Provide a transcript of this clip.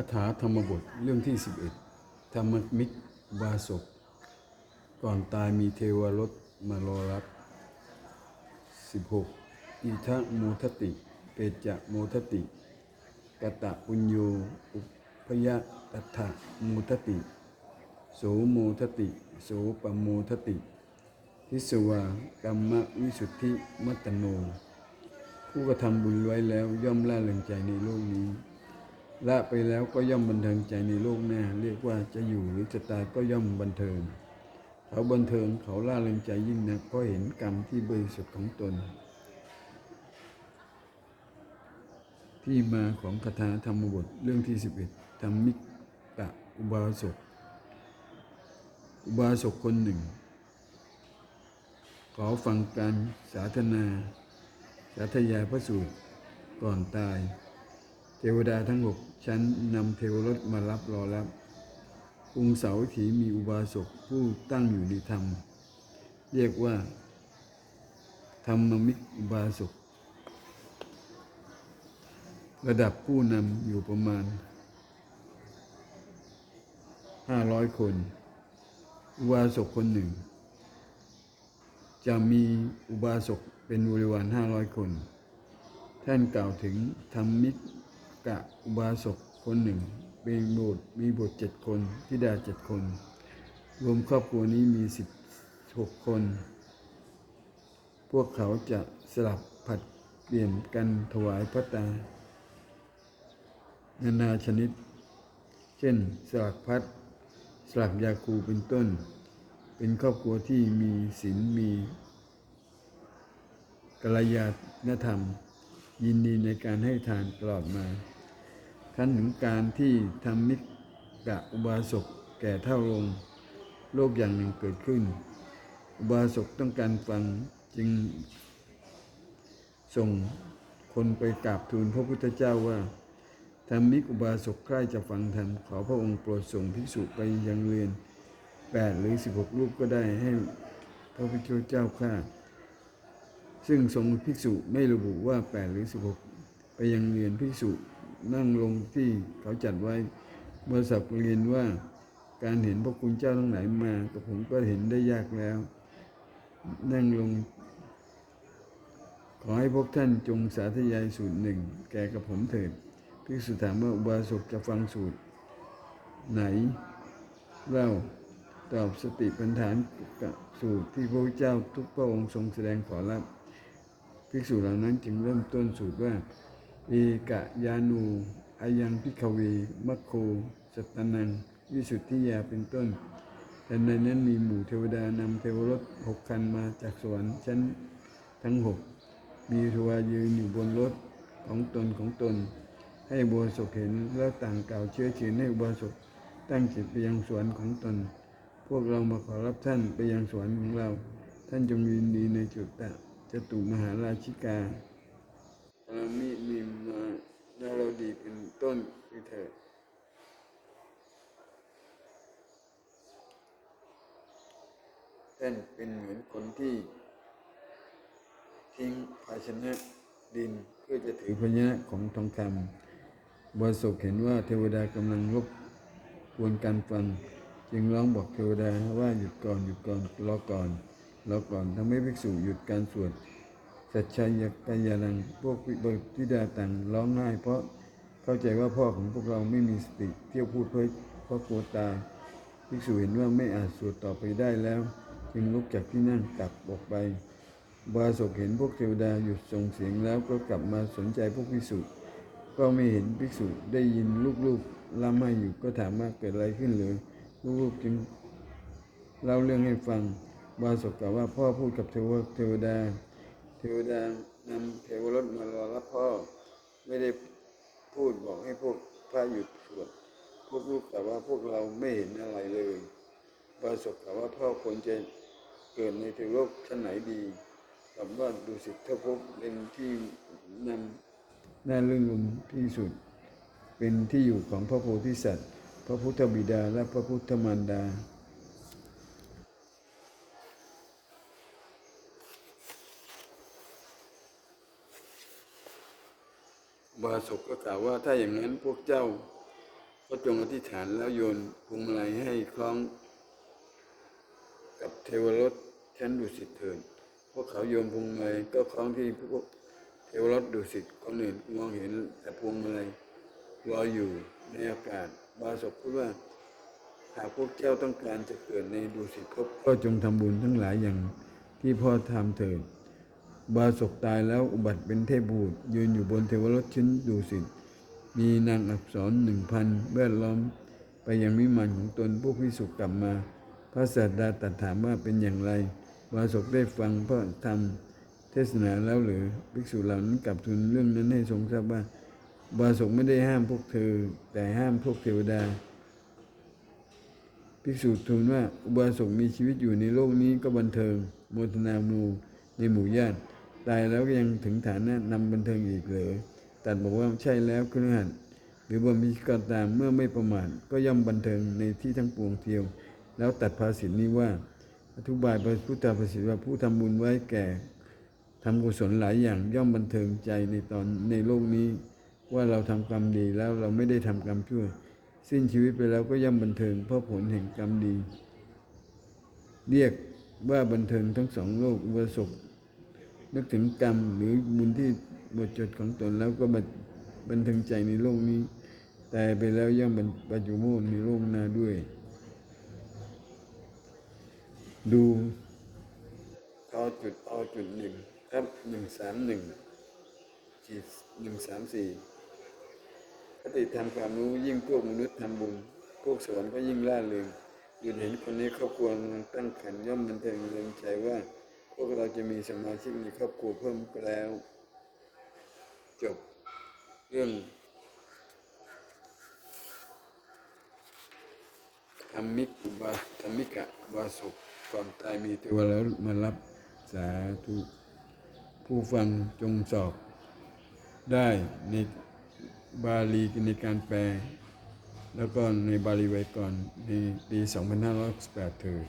าถาธรรมบทเรื่องที่ 11 ธรรมมิกบาศก ก่อนตายมีเทวรสมารอรับ 16. อิทะโมทติ เปจะโมทติ กตะปุญโยอุพยตัถะโมทติ โสโมทติ โสปโมทติ ทิสวากรรมวิสุทธิมัตตโน ผู้กระทำบุญไว้แล้วย่อมล่าเริงใจในโลกนี้ ละไปแล้วก็ย่อมบันเทิงใจในโลกหน้าเรียกว่าจะอยู่หรือจะตายก็ย่อมบันเทิง เขาบันเทิงเขาล่าเริงใจยิ่งนักเพราะเห็นกรรมที่บริสุทธิ์ของตน ที่มาของคาถาธรรมบทเรื่องที่ 11ธรรมิกะอุบาสกอุบาสกคนหนึ่ง ขอฟังการสาธนา สาธยายพระสูตรก่อนตาย เทวดาทั้งหกชั้นนำเทวรถมารับรอรับองค์เสาถีมีอุบาสกผู้ตั้งอยู่ในธรรม เรียกว่า ธรรมมิกอุบาสกระดับผู้นำอยู่ประมาณ 500 คน อุบาสกคนหนึ่ง จะมีอุบาสกเป็นบริวาร500 คน ท่านกล่าวถึงธรรมิกะอุบาสกคนหนึ่งเป็นโบสถ์มีบุตรเจ็ดคนธิดาเจ็ดคน รวมครอบครัวนี้มีสิบหกคน พวกเขาจะสลับผัดเปลี่ยนกันถวายพระตา นานาชนิด เช่นสลักพัดสลักยาคูเป็นต้น เป็นครอบครัวที่มีศีลมีกัลยาณธรรม ยินดีในการให้ทานตลอดมา ขั้นถึงการที่ทำมิกะอุบาสกแก่เท่าลงโลกอย่างหนึ่งเกิดขึ้น อุบาสกต้องการฟังจึง ส่งคนไปกราบทูลพระพุทธเจ้าว่าธรรมิกอุบาสกใกล้จะฟังธรรมขอพระองค์โปรดส่งภิกษุไปยังเรียนแปดหรือสิบหกรูปก็ได้ให้พระพุทธเจ้าข้าซึ่งทรงภิกษุไม่ระบุว่าแปดหรือสิบหกไปยังเรียนภิกษุ นั่งลงที่เขาจัดไว้เมื่อสับเรียนว่าการเห็นพระคุณเจ้าทั้งหลายมากับผมก็เห็นได้ยากแล้ว นั่งลง ขอให้พวกท่านจงสาธยายสูตรหนึ่ง แก่กับผมเถิดภิกษุถามว่าอุบาสกจะฟังสูตร ไหนเล่าตอบสติปัญฐานกับสูตรที่พระเจ้าทุกพระองค์ทรงแสดงขอรับภิกษุเหล่านั้นจึงเริ่มต้นสูตรว่า เอกยานูอายังพิกเวมัคโคสัตนัง วิสุทธิยาเป็นต้น แต่ในนั้นมีหมู่เทวดานำเทวรถหกคันมาจากสวรรค์ชั้นทั้งหก มีทวายืนอยู่บนรถของตนของตน ให้อุบาสกเห็นแล้วต่างกล่าวเชื้อเชิญให้อุบาสกตั้งจิตไปยังสวนของตน พวกเรามาขอรับท่านไปยังสวนของเรา ท่านจงยินดีในจุดตะจตุมหาราชิกา ปรมินิมมานาเราดีเป็นต้นคือเถิดท่านเป็นเหมือนคนที่ ทิ้งภาชนะดินเพื่อจะถือภาชนะของทองคำบาสกเห็นว่าเทวดากำลังรบกวนการฟังจึงร้องบอกเทวดาว่าหยุดก่อนหยุดก่อนรอก่อนรอก่อนทำให้ภิกษุหยุดการสวด สัจชัยกายานังพวกบริธิดาต่างร้องไห้เพราะเข้าใจว่าพ่อของพวกเราไม่มีสติเที่ยวพูดเพ้อเพราะกลัวตายภิกษุเห็นว่าไม่อาจสวดต่อไปได้แล้ว จึงลุกจากที่นั่งกลับออกไปบาสกเห็นพวกเทวดาหยุดส่งเสียงแล้วก็กลับมาสนใจพวกภิกษุ ก็ไม่เห็นภิกษุได้ยินลูกๆล่ำให้อยู่ก็ถามว่าเกิดอะไรขึ้นหรือลูกๆจึงเล่าเรื่องให้ฟังบาสกกล่าวว่าพ่อพูดกับเทวเทวดา เทวดานำเทวรถมารอรับพ่อ ไม่ได้พูดบอกให้พวกพระหยุดสวดพวกลูกแต่ว่าพวกเราไม่เห็นอะไรเลยบาสกกล่าวว่าพ่อควรจะเกิดในเทวโลกชั้นไหนดีคำว่าดุสิตทภพเป็นที่นำน่าลื่นลุมที่สุด เป็นที่อยู่ของพระโพธิสัตว์ พระพุทธบิดาและพระพุทธมารดา บาสกก็กล่าวว่าถ้าอย่างนั้นพวกเจ้าก็จงอธิษฐานแล้วโยนพวงมาลัยให้คล้อง กับเทวรถชั้นดุสิตเถิดพวกเขาโยมพวงมาลัยก็คล้องที่พวกเทวรถดุสิตคนอื่นมองเห็นแต่พวงมาลัยลอยอยู่ในอากาศ บาศกพูดว่าหากพวกเจ้าต้องการจะเกิดในดุสิตภพก็จงทำบุญทั้งหลายอย่างที่พ่อทำเถิด บาศกตายแล้วอุบัติเป็นเทพบุตรยืนอยู่บนเทวรถชิ้นดุสิตมีนางอักษรหนึ่งพันแวดล้อม ไปยังวิมานของตนพวกพิสุกลับมา พระศาสดาตรัสถามว่าเป็นอย่างไร บาศกได้ฟังพระธรรมเทศนาแล้วหรือภิกษุเหล่านั้นกลับทูลเรื่องนั้นให้ทรงทราบว่า บาศกไม่ได้ห้ามพวกเธอ แต่ห้ามพวกเทวดา ภิกษุทูลว่าอุบาสกมีชีวิตอยู่ในโลกนี้ก็บันเทิงโมทนาโมในหมู่ญาติ ตายแล้วก็ยังถึงฐานะนำบันเทิงอีกเหรอตัดบอกว่าใช่แล้วคุณหันหรือบำเพ็ญก็ตามเมื่อไม่ประมาทก็ย่อมบันเทิงในที่ทั้งปวงเทียว แล้วตัดภาษิตนี้ว่าอธิบายพระพุทธภาษิตว่าผู้ทำบุญไว้แก่ทำกุศลหลายอย่างย่อมบันเทิงใจในตอนในโลกนี้ ว่าเราทำกรรมดีแล้วเราไม่ได้ทำกรรมชั่ว สิ้นชีวิตไปแล้วก็ย่อมบันเทิงเพราะผลแห่งกรรมดี เรียกว่าบันเทิงทั้งสองโลกอุบาสก นึกถึงกรรมหรือบุญที่บทจดของตนแล้วก็บันบันเทิงใจในโลกนี้ตายไปแล้วย่อมบรรปัจจุโมนในโลกหน้าด้วย ดูทอจุดอจุดหนึ่งครับหนึ่งสามหนึ่งขีหนึ่งสามสี่คติธรรมความรู้ยิ่งพวกมนุษย์ทำบุญ พวกสวรรค์ก็ยิ่งล่าเริงหยุดเห็นคนในครอบครัวกลังตั้งขันย่อมบันเทิงเริงใจว่า พวกเราจะมีสมาชิกในครอบครัวเพิ่มแล้ว จบเรื่องธรรมิกบาธรรมิกะบาสุก่อนตายมีเทวแล้วมารับสาธุผู้ฟังจงสอบได้ในบาลีในการแปล แล้วก็ในบาลีไวยากรณ์ในปี 2568เถิด